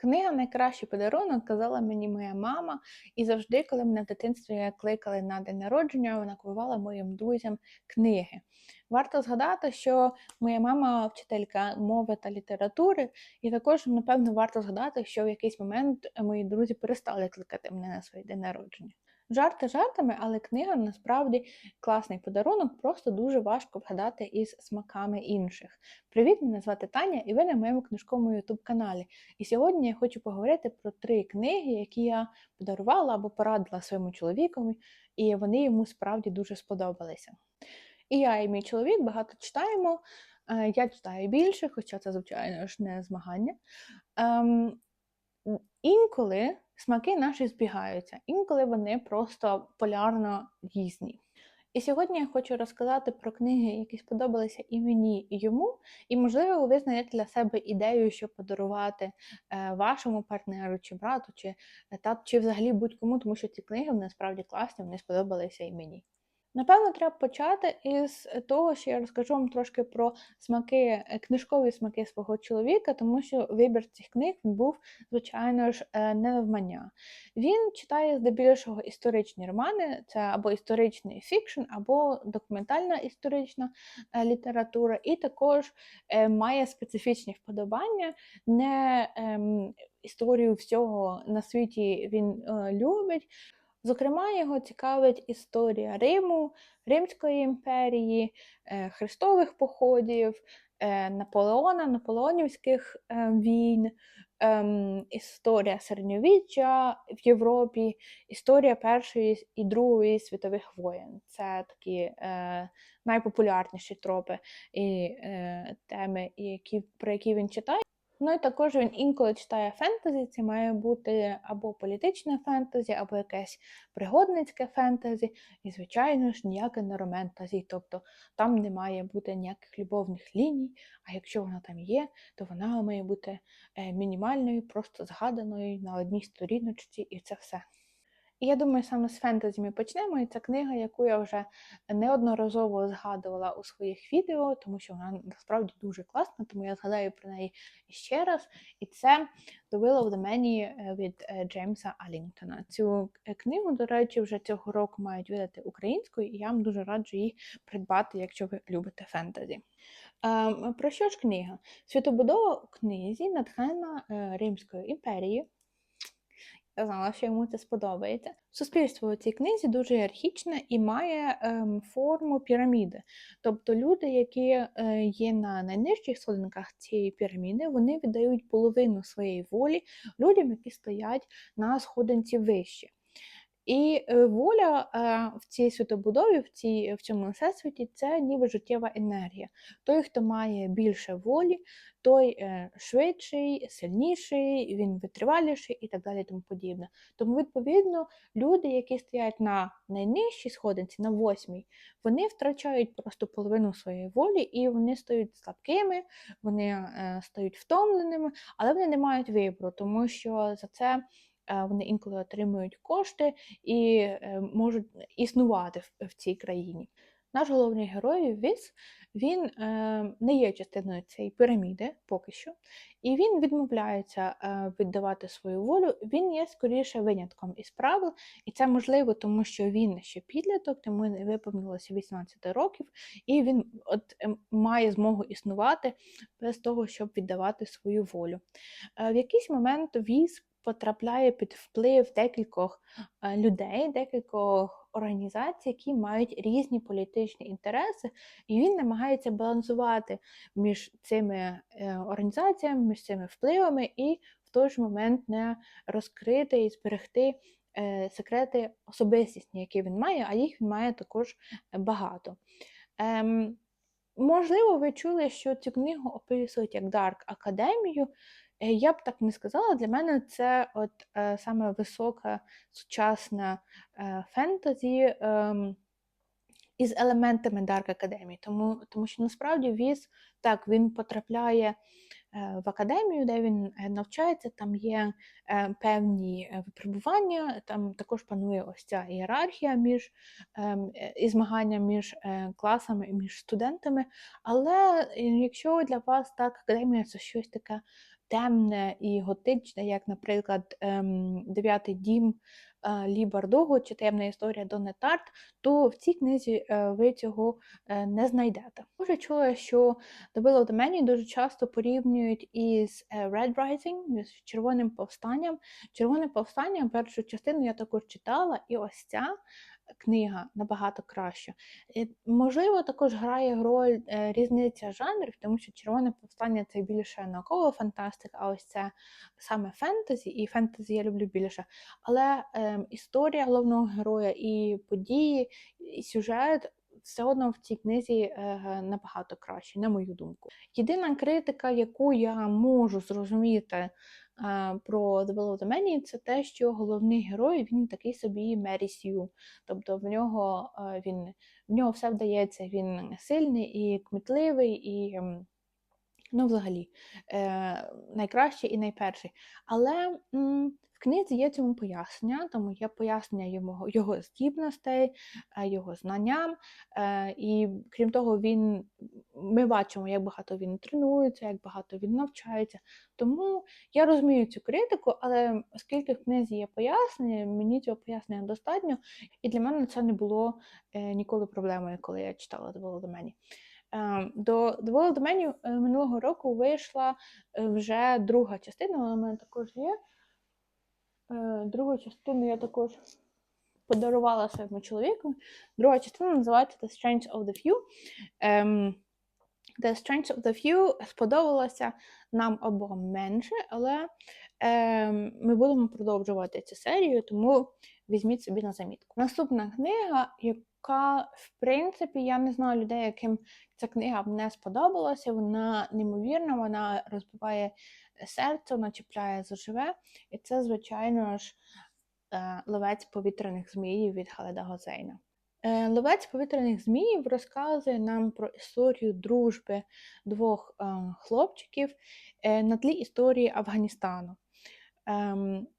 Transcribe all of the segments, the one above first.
Книга найкращий подарунок, казала мені моя мама, і завжди, коли мене в дитинстві кликали на день народження, вона купувала моїм друзям книги. Варто згадати, що моя мама вчителька мови та літератури, і також, напевно, варто згадати, що в якийсь момент мої друзі перестали кликати мене на свій день народження. Жарти жартами, але книга насправді класний подарунок, просто дуже важко вгадати із смаками інших. Привіт, мене звати Таня, і ви на моєму книжковому ютуб-каналі. І сьогодні я хочу поговорити про три книги, які я подарувала або порадила своєму чоловікові, і вони йому справді дуже сподобалися. І я, і мій чоловік багато читаємо. Е, Я читаю більше, хоча це, звичайно ж, не змагання. Ем, Інколи смаки наші збігаються, інколи вони просто полярно різні. І сьогодні я хочу розказати про книги, які сподобалися і мені, і йому. І, можливо, ви знайдете для себе ідею, що подарувати е, вашому партнеру, чи брату, чи тату, чи взагалі будь-кому, тому що ці книги вони справді класні, вони сподобалися і мені. Напевно, треба почати із того, що я розкажу вам трошки про смаки, е, книжкові смаки свого чоловіка, тому що вибір цих книг був, звичайно ж, е, не навмання. Він читає здебільшого історичні романи, це або історичний фікшн, або документальна історична е, література, і також має специфічні вподобання. не ем, Історію всього на світі він любить. Зокрема, його цікавить історія Риму, Римської імперії, е, хрестових походів, е, Наполеона, Наполеонівських е, війн, ем, історія середньовіччя в Європі, історія Першої і Другої світових воєн. Це такі найпопулярніші тропи і теми, які, про які він читає. Ну і також він інколи читає фентезі, це має бути або політичне фентезі, або якесь пригодницьке фентезі, і, звичайно ж, ніяке не романтазі, тобто там не має бути ніяких любовних ліній, а якщо вона там є, то вона має бути е, мінімальною, просто згаданою на одній сторіночці, і це все. І я думаю, саме з фентезі ми почнемо. І це книга, яку я вже неодноразово згадувала у своїх відео, тому що вона насправді дуже класна, тому я згадаю про неї ще раз. І це «The Will of the Many» е, від е, Джеймса Алінгтона. Цю е, книгу, до речі, вже цього року мають видати українською, і я вам дуже раджу її придбати, якщо ви любите фентезі. Ем, про що ж книга? Світобудова у книзі натхнена Римською імперією. Знала, що йому це сподобається. Суспільство у цій книзі дуже ієрархічне і має ем, форму піраміди. Тобто люди, які е, є на найнижчих сходинках цієї піраміди, вони віддають половину своєї волі людям, які стоять на сходинці вище. І е, воля е, в цій світобудові, в цій, в цьому всесвіті це ніби життєва енергія. Той, хто має більше волі, той е, швидший, сильніший, він витриваліший і так далі. тому подібне. Тому, відповідно, люди, які стоять на найнижчій сходинці, на восьмій, вони втрачають просто половину своєї волі, і вони стають слабкими, вони стають втомленими, але вони не мають вибору, тому що за це. Е, вони інколи отримують кошти і е, можуть існувати в цій країні. Наш головний герой Віс, він е, не є частиною цієї піраміди поки що, і він відмовляється віддавати свою волю. Він є скоріше винятком із правил, і це можливо, тому що він ще підліток, тому не виповнилося 18 років, і він от е, має змогу існувати без того, щоб віддавати свою волю. В якийсь момент Віз потрапляє під вплив декількох е, людей, декількох організацій, які мають різні політичні інтереси, і він намагається балансувати між цими е, організаціями, між цими впливами, і в той ж момент не розкрити і зберегти. Е, секрети особистісні, які він має, а їх він має також багато. Ем, Можливо, ви чули, що цю книгу описують як Дарк Академію. Е, я б так не сказала, для мене це от е, саме висока сучасна е, фентезі е, із елементами Dark Academy. Тому тому що насправді Віз так він потрапляє е, в академію, де він е, навчається, там є е, певні випробування, там також панує ось ця ієрархія між ем, е, і змагання між е, класами і між студентами. Але якщо для вас так академія це щось таке темне і готичне, як, наприклад, ем, Дев'ятий дім е, Лі Бардого чи таємна історія Донни Тарт, то в цій книзі е, ви цього е, не знайдете. Дуже чула, що The Will of дуже часто порівнюють із Red Rising, з червоним повстанням. Червоне повстання, першу частину я також читала, і ось ця книга набагато краща. І, можливо, також грає роль е, різниця жанрів, тому що червоне повстання це більше наукова фантастика, а ось це саме фентезі, і фентезі я люблю більше. Але е, історія головного героя, і події, і сюжет. Все одно в цій книзі е, набагато краще, на мою думку. Єдина критика, яку я можу зрозуміти е, про The Will the Many, це те, що головний герой він такий собі Мері Сью. Тобто в нього е, він в нього все вдається, він сильний і кмітливий, і ну, взагалі е, найкращий і найперший. Але м, в книзі є цьому пояснення, тому є пояснення його, його здібностей, е, його знанням. Е, І крім того, він ми бачимо, як багато він тренується, як багато він навчається. Тому я розумію цю критику, але оскільки в книзі є пояснення, мені цього пояснення достатньо, і для мене це не було е, ніколи проблемою, коли я читала The Will of the Many. Е, До the Many е, минулого року вийшла е, вже друга частина, вона в мене також є. Е, Другу частину я також подарувала своєму чоловіку. Друга частина називається The Strength of the Few. Ем, The Strength of the Few сподобалося нам обом менше, але ем, ми будемо продовжувати цю серію, тому візьміть собі на замітку. Наступна книга, яка, в принципі, я не знаю людей, яким ця книга б не сподобалася. Вона неймовірна, вона розбиває серце, вона чіпляє заживе. І це, звичайно ж, е, ловець повітряних зміїв від Халеда Гозейна. Е, Ловець повітряних зміїв розказує нам про історію дружби двох е, хлопчиків на тлі історії Афганістану.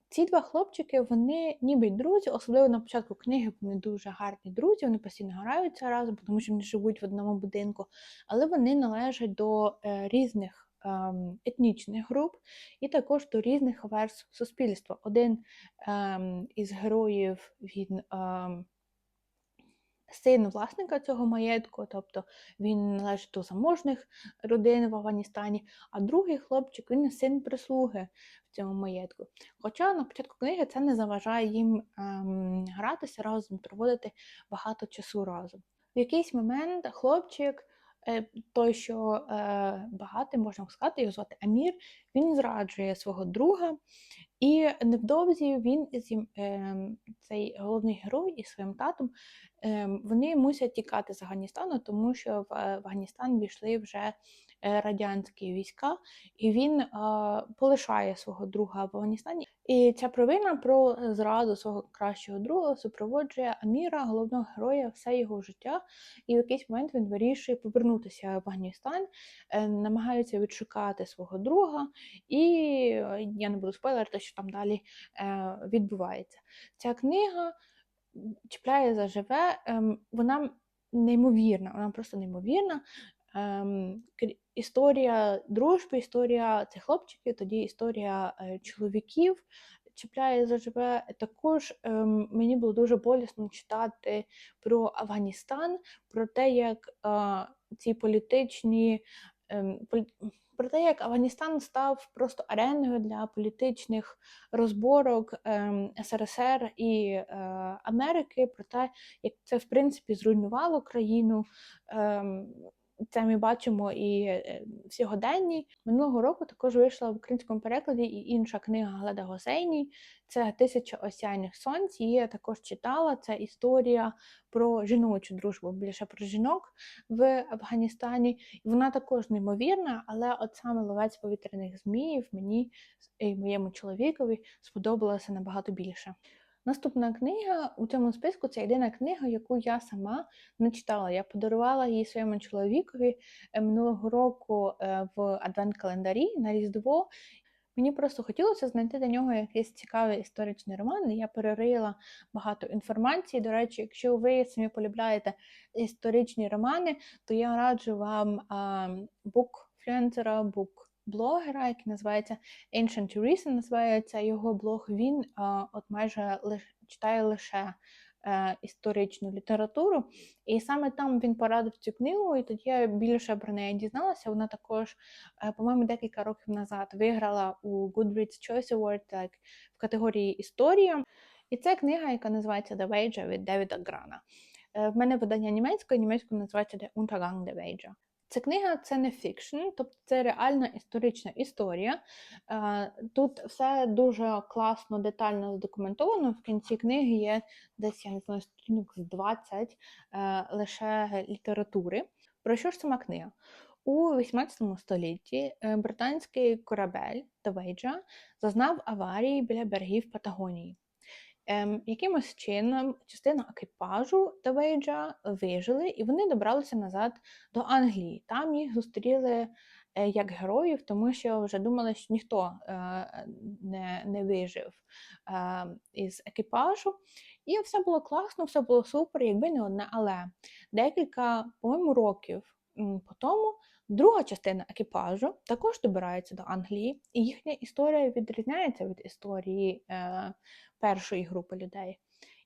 Ці два хлопчики, вони ніби друзі, особливо на початку книги вони дуже гарні друзі, вони постійно граються разом, тому що вони живуть в одному будинку, але вони належать до е, різних ем, етнічних груп і також до різних верств суспільства. Один ем, із героїв він. Ем, Син власника цього маєтку, тобто він належить до заможних родин в Афганістані, а другий хлопчик він син прислуги в цьому маєтку. Хоча на початку книги це не заважає їм ем, гратися разом, проводити багато часу разом. В якийсь момент хлопчик, той, що е, багатий, можна сказати, його звати Амір, він зраджує свого друга, і невдовзі він із е, цей головний герой із своїм татом Ем, вони мусять тікати з Афганістану, тому що в е, Афганістан війшли вже е, радянські війська, і він полишає свого друга в Афганістані. І ця провина про зраду свого кращого друга супроводжує Аміра, головного героя, все його життя. І в якийсь момент він вирішує повернутися в Афганістан, е, намагається відшукати свого друга, і я не буду спойлерити, що там далі відбувається. Ця книга чіпляє заживе, ем, вона неймовірна, вона просто неймовірна. Ем, історія дружби, історія цих хлопчиків, тоді історія е, чоловіків чіпляє заживе. Також ем, мені було дуже болісно читати про Афганістан, про те, як е, ці політичні. Ем, полі про те, як Афганістан став просто ареною для політичних розборок ем, СРСР і е, Америки, про те, як це в принципі зруйнувало країну. Це ми бачимо і е, в сьогоденні. Минулого року також вийшла в українському перекладі і інша книга Гледа Госейні. Це Тисяча осяйних сонць. Її я також читала. Це історія про жіночу дружбу, більше про жінок в Афганістані. Вона також неймовірна, але от саме ловець повітряних зміїв мені і моєму чоловікові сподобалося набагато більше. Наступна книга у цьому списку це єдина книга, яку я сама не читала. Я подарувала її своєму чоловікові е, минулого року е, в адвент-календарі на Різдво. Мені просто хотілося знайти для нього якийсь цікавий історичний роман, я перерила багато інформації. До речі, якщо ви самі полюбляєте історичні романи, то я раджу вам бук флюенсера, бук блогера, який називається Ancient Teresa, називається його блог. Він от майже лиш, читає лише е, історичну літературу. І саме там він порадив цю книгу, і тоді я більше про неї дізналася. Вона також, е, по-моєму, декілька років назад виграла у Goodreads Choice Award так, в категорії Історія. І це книга, яка називається The Wager від Девіда Грана. Е, В мене видання німецькою, німецькою називається The Untergang der Wager. Ця книга це не фікшн, тобто це реальна історична історія. Е, Тут все дуже класно, детально задокументовано. В кінці книги є десь, я не знаю, сторінок з 20 е, лише літератури. Про що ж сама книга? У 18 столітті е, британський корабель Wager зазнав аварії біля берегів Патагонії. Ем, якимось чином частина екіпажу Wager вижили, і вони добралися назад до Англії. Там їх зустріли е, як героїв, тому що вже думали, що ніхто е, не, не вижив е, із екіпажу. І все було класно, все було супер, якби не одне, але декілька, по-моєму, років по тому друга частина екіпажу також добирається до Англії, і їхня історія відрізняється від історії е, першої групи людей.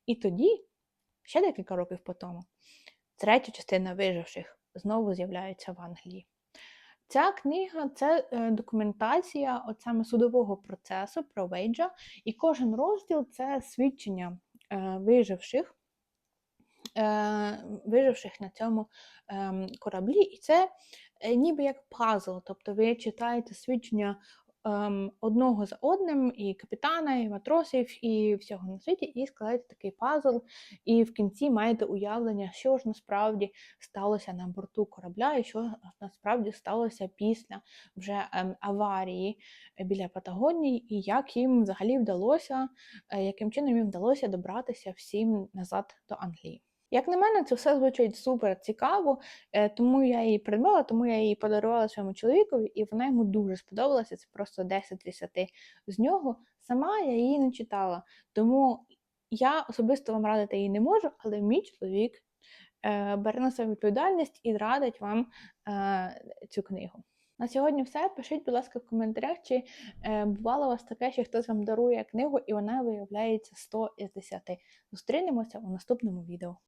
І тоді, ще декілька років по тому, третя частина виживших знову з'являється в Англії. Ця книга це е, документація от саме судового процесу про Вейджа, і кожен розділ це свідчення е, виживших, е, виживших на цьому е, кораблі. І це ніби як пазл, тобто ви читаєте свідчення ем, одного за одним, і капітана, і матросів, і всього на світі, і складаєте такий пазл, і в кінці маєте уявлення, що ж насправді сталося на борту корабля, і що насправді сталося після вже ем, аварії біля Патагонії, і як їм взагалі вдалося, е, яким чином їм вдалося добратися всім назад до Англії. Як на мене, це все звучить супер цікаво, е, тому я її придбала, тому я її подарувала своєму чоловікові, і вона йому дуже сподобалася. Це просто 10 10 з нього. Сама я її не читала, тому я особисто вам радити її не можу, але мій чоловік е, бере на себе відповідальність і радить вам е, цю книгу. На сьогодні все. Пишіть, будь ласка, в коментарях, чи е, бувало у вас таке, що хтось вам дарує книгу, і вона виявляється 100 із 10. Зустрінемося у наступному відео.